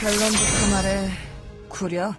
결론부터 말해. 구려?